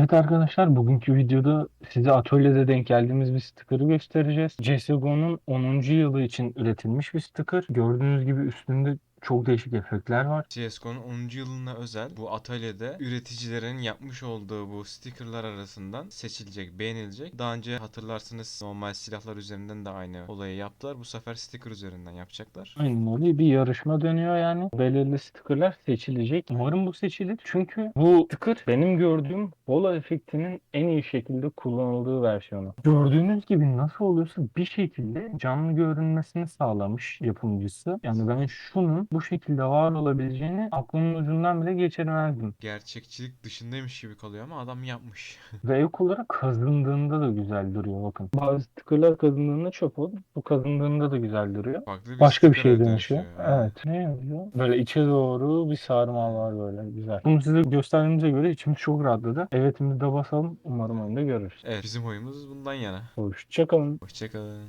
Evet arkadaşlar bugünkü videoda size atölyede denk geldiğimiz bir sticker'ı göstereceğiz. CSGO'nun 10. yılı için üretilmiş bir sticker. Gördüğünüz gibi üstünde çok değişik efektler var. CSGO'nun 10. yılına özel bu atölyede üreticilerin yapmış olduğu bu stickerlar arasından seçilecek, beğenilecek. Daha önce hatırlarsınız normal silahlar üzerinden de aynı olayı yaptılar. Bu sefer sticker üzerinden yapacaklar. Aynen öyle bir yarışma dönüyor yani. Belirli sticker'lar seçilecek. Umarım bu seçilir. Çünkü bu sticker benim gördüğüm holo efektinin en iyi şekilde kullanıldığı versiyonu. Gördüğünüz gibi nasıl oluyorsa bir şekilde canlı görünmesini sağlamış yapımcısı. Yani ben şunun bu şekilde var olabileceğini aklımın ucundan bile geçirmezdim. Gerçekçilik dışındaymış gibi kalıyor ama adam yapmış. Ve ek olarak kazındığında da güzel duruyor bakın. Bazı stickerlar kazındığında çöp olur. Bu kazındığında da güzel duruyor. Farklı bir Başka bir şeye dönüşüyor. yani. Evet. Ne yazıyor? Böyle içe doğru bir sarmal var böyle güzel. Bunu size gösterdiğimize göre içimiz çok rahatladı. Evetimizi de basalım. Umarım oyunda görürüz. Evet bizim oyumuz bundan yana. Hoşçakalın. Hoşçakalın.